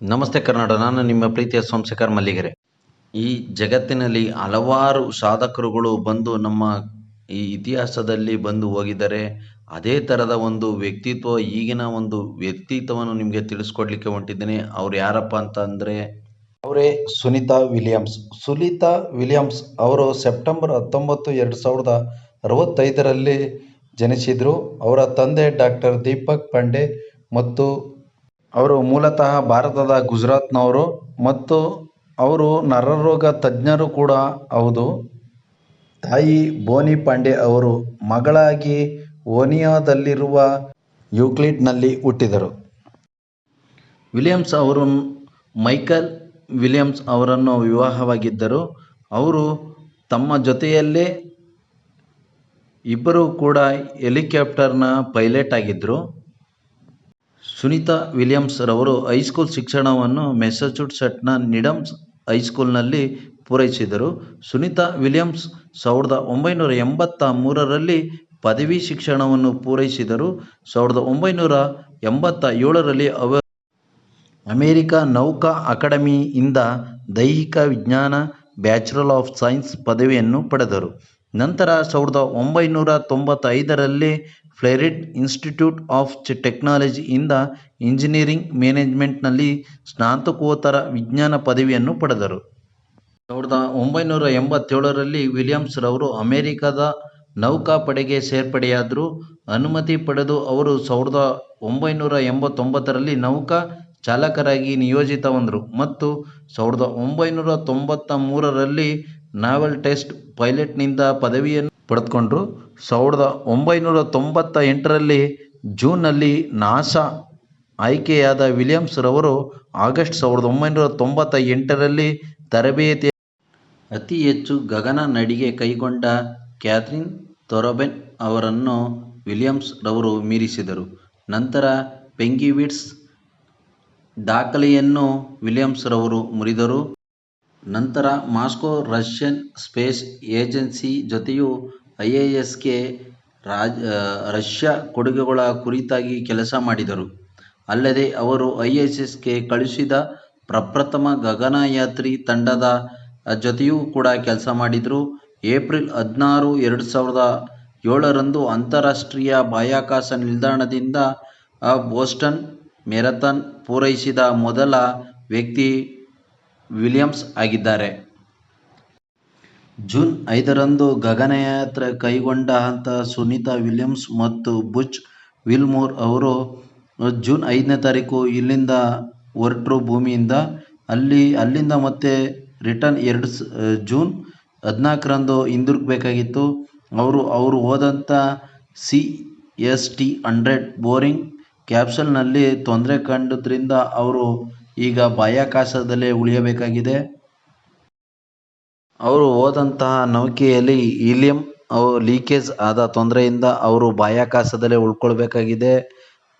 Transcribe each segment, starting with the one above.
ನಮಸ್ತೆ ಕರ್ನಾಟಕ ನಾನು ನಿಮ್ಮ ಪ್ರೀತಿಯ ಸೋಮಶೇಖರ್ ಮಲ್ಲಿಗೆರೆ. ಈ ಜಗತ್ತಿನಲ್ಲಿ ಹಲವಾರು ಸಾಧಕರುಗಳು ಬಂದು ನಮ್ಮ ಈ ಇತಿಹಾಸದಲ್ಲಿ ಬಂದು ಹೋಗಿದ್ದಾರೆ. ಅದೇ ಥರದ ಒಂದು ವ್ಯಕ್ತಿತ್ವ, ಈಗಿನ ಒಂದು ವ್ಯಕ್ತಿತ್ವವನ್ನು ನಿಮಗೆ ತಿಳಿಸ್ಕೊಡ್ಲಿಕ್ಕೆ ಹೊಂಟಿದ್ದೀನಿ. ಅವ್ರು ಯಾರಪ್ಪ ಅಂತ ಅಂದರೆ ಅವರೇ ಸುನೀತಾ ವಿಲಿಯಮ್ಸ್. ಸುನೀತಾ ವಿಲಿಯಮ್ಸ್ ಅವರು ಸೆಪ್ಟೆಂಬರ್ ಹತ್ತೊಂಬತ್ತು, ಎರಡು ಸಾವಿರದ ಅರವತ್ತೈದರಲ್ಲಿ ಜನಿಸಿದರು. ಅವರ ತಂದೆ ಡಾಕ್ಟರ್ ದೀಪಕ್ ಪಾಂಡೆ ಮತ್ತು ಅವರು ಮೂಲತಃ ಭಾರತದ ಗುಜರಾತ್ನವರು ಮತ್ತು ಅವರು ನರರೋಗ ತಜ್ಞರು ಕೂಡ ಹೌದು. ತಾಯಿ ಬೋನಿ ಪಾಂಡೆ ಅವರು ಮಗಳಾಗಿ ಓನಿಯಾದಲ್ಲಿರುವ ಯೂಕ್ಲಿಡ್ನಲ್ಲಿ ಹುಟ್ಟಿದರು. ವಿಲಿಯಮ್ಸ್ ಅವರು ಮೈಕಲ್ ವಿಲಿಯಮ್ಸ್ ಅವರನ್ನು ವಿವಾಹವಾಗಿದ್ದರು. ಅವರು ತಮ್ಮ ಜೊತೆಯಲ್ಲೇ ಇಬ್ಬರು ಕೂಡ ಹೆಲಿಕಾಪ್ಟರ್ನ ಪೈಲಟ್ ಆಗಿದ್ದರು ಸುನೀತಾ ವಿಲಿಯಮ್ಸ್ ರವರು ಹೈಸ್ಕೂಲ್ ಶಿಕ್ಷಣವನ್ನು ಮೆಸಚೂಟ್ಸೆಟ್ನ ನಿಡಮ್ಸ್ ಹೈಸ್ಕೂಲ್ನಲ್ಲಿ ಪೂರೈಸಿದರು. ಸುನೀತಾ ವಿಲಿಯಮ್ಸ್ ಸಾವಿರದ ಒಂಬೈನೂರ ಎಂಬತ್ತ ಮೂರರಲ್ಲಿ ಪದವಿ ಶಿಕ್ಷಣವನ್ನು ಪೂರೈಸಿದರು. ಸಾವಿರದ ಒಂಬೈನೂರ ಎಂಬತ್ತ ಏಳರಲ್ಲಿ ಅವರು ಅಮೆರಿಕ ನೌಕಾ ಅಕಾಡೆಮಿಯಿಂದ ದೈಹಿಕ ವಿಜ್ಞಾನ, ಬ್ಯಾಚುಲರ್ ಆಫ್ ಸೈನ್ಸ್ ಪದವಿಯನ್ನು ಪಡೆದರು. ನಂತರ ಸಾವಿರದ ಒಂಬೈನೂರ ತೊಂಬತ್ತೈದರಲ್ಲಿ ಫ್ಲೋರಿಡ ಇನ್ಸ್ಟಿಟ್ಯೂಟ್ ಆಫ್ ಟೆಕ್ನಾಲಜಿಯಿಂದ ಇಂಜಿನಿಯರಿಂಗ್ ಮ್ಯಾನೇಜ್ಮೆಂಟ್ನಲ್ಲಿ ಸ್ನಾತಕೋತ್ತರ ವಿಜ್ಞಾನ ಪದವಿಯನ್ನು ಪಡೆದರು. ಸಾವಿರದ ಒಂಬೈನೂರ ಎಂಬತ್ತೇಳರಲ್ಲಿ ವಿಲಿಯಮ್ಸ್ ರವರು ಅಮೆರಿಕದ ನೌಕಾಪಡೆಗೆ ಸೇರ್ಪಡೆಯಾದರು. ಅನುಮತಿ ಪಡೆದು ಅವರು ಸಾವಿರದ ಒಂಬೈನೂರ ಎಂಬತ್ತೊಂಬತ್ತರಲ್ಲಿ ನೌಕಾ ಚಾಲಕರಾಗಿ ನಿಯೋಜಿತಗೊಂಡರು ಮತ್ತು ಸಾವಿರದ ಒಂಬೈನೂರ ತೊಂಬತ್ತ ಮೂರರಲ್ಲಿ ನಾವೆಲ್ ಟೆಸ್ಟ್ ಪೈಲಟ್ನಿಂದ ಪದವಿಯನ್ನು ಪಡೆದುಕೊಂಡರು. ಸಾವಿರದ ಒಂಬೈನೂರ ತೊಂಬತ್ತ ಎಂಟರಲ್ಲಿ ಜೂನ್ನಲ್ಲಿ ನಾಸಾ ಆಯ್ಕೆಯಾದ ವಿಲಿಯಮ್ಸ್ರವರು ಆಗಸ್ಟ್ ಸಾವಿರದ ಒಂಬೈನೂರ ತೊಂಬತ್ತ ಎಂಟರಲ್ಲಿ ತರಬೇತಿ ಅತಿ ಹೆಚ್ಚು ಗಗನ ನಡಿಗೆ ಕೈಗೊಂಡ ಕ್ಯಾಥ್ರಿನ್ ತೊರಬೆನ್ ಅವರನ್ನು ವಿಲಿಯಮ್ಸ್ ರವರು ಮೀರಿಸಿದರು. ನಂತರ ಪೆಂಗಿವಿಟ್ಸ್ ದಾಖಲೆಯನ್ನು ವಿಲಿಯಮ್ಸ್ ರವರು ಮುರಿದರು. ನಂತರ ಮಾಸ್ಕೋ ರಷ್ಯನ್ ಸ್ಪೇಸ್ ಏಜೆನ್ಸಿ ಜೊತೆಯೂ ಐ ಎ ಎಸ್ಗೆ ರಾಜ್ ರಷ್ಯಾ ಕೊಡುಗೆಗಳ ಕುರಿತಾಗಿ ಕೆಲಸ ಮಾಡಿದರು. ಅಲ್ಲದೆ ಅವರು ಐ ಎಸ್ ಎಸ್ಗೆ ಕಳುಹಿಸಿದ ಪ್ರಪ್ರಥಮ ಗಗನಯಾತ್ರಿ ತಂಡದ ಜೊತೆಯೂ ಕೂಡ ಕೆಲಸ ಮಾಡಿದರು. ಏಪ್ರಿಲ್ ಹದಿನಾರು, ಎರಡು ಸಾವಿರದ ಏಳರಂದು ಅಂತಾರಾಷ್ಟ್ರೀಯ ಬಾಹ್ಯಾಕಾಶ ನಿಲ್ದಾಣದಿಂದ ಬೋಸ್ಟನ್ ಮ್ಯಾರಥಾನ್ ಪೂರೈಸಿದ ಮೊದಲ ವ್ಯಕ್ತಿ ವಿಲಿಯಮ್ಸ್ ಆಗಿದ್ದಾರೆ. ಜೂನ್ ಐದರಂದು ಗಗನಯಾತ್ರೆ ಕೈಗೊಂಡ ಅಂತ ಸುನೀತಾ ವಿಲಿಯಮ್ಸ್ ಮತ್ತು ಬುಚ್ ವಿಲ್ಮೋರ್ ಅವರು ಜೂನ್ ಐದನೇ ತಾರೀಕು ಇಲ್ಲಿಂದ ಹೊರಟರು ಭೂಮಿಯಿಂದ. ಅಲ್ಲಿ, ಅಲ್ಲಿಂದ ಮತ್ತೆ ರಿಟರ್ನ್ ಎರಡು ಜೂನ್ ಹದಿನಾಲ್ಕರಂದು ಹಿಂದಿರುಗಬೇಕಾಗಿತ್ತು. ಅವರು ಅವರು ಹೋದಂಥ C S T hundred Boeing ಕ್ಯಾಪ್ಸಲ್ನಲ್ಲಿ ತೊಂದರೆ ಕಂಡದ್ರಿಂದ ಅವರು ಈಗ ಬಾಹ್ಯಾಕಾಶದಲ್ಲೇ ಉಳಿಯಬೇಕಾಗಿದೆ. ಅವರು ಹೋದಂತಹ ನೌಕೆಯಲ್ಲಿ ಹೀಲಿಯಂ ಲೀಕೇಜ್ ಆದ ತೊಂದರೆಯಿಂದ ಅವರು ಬಾಹ್ಯಾಕಾಶದಲ್ಲೇ ಉಳ್ಕೊಳ್ಬೇಕಾಗಿದೆ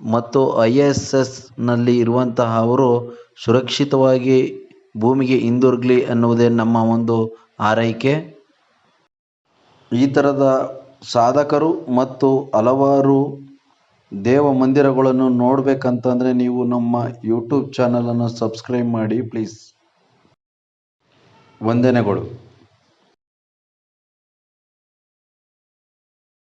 ಮತ್ತು ಐ ಎಸ್ ಎಸ್ನಲ್ಲಿ ಇರುವಂತಹ ಅವರು ಸುರಕ್ಷಿತವಾಗಿ ಭೂಮಿಗೆ ಹಿಂದಿರುಗಲಿ ಅನ್ನುವುದೇ ನಮ್ಮ ಒಂದು ಆರೈಕೆ ಈ ಥರದ ಸಾಧಕರು ಮತ್ತು ಹಲವಾರು ದೇವ ಮಂದಿರಗಳನ್ನು ನೋಡಬೇಕಂತಂದರೆ ನೀವು ನಮ್ಮ ಯೂಟ್ಯೂಬ್ ಚಾನಲನ್ನು ಸಬ್ಸ್ಕ್ರೈಬ್ ಮಾಡಿ ಪ್ಲೀಸ್ ವಂದನೆಗಳು.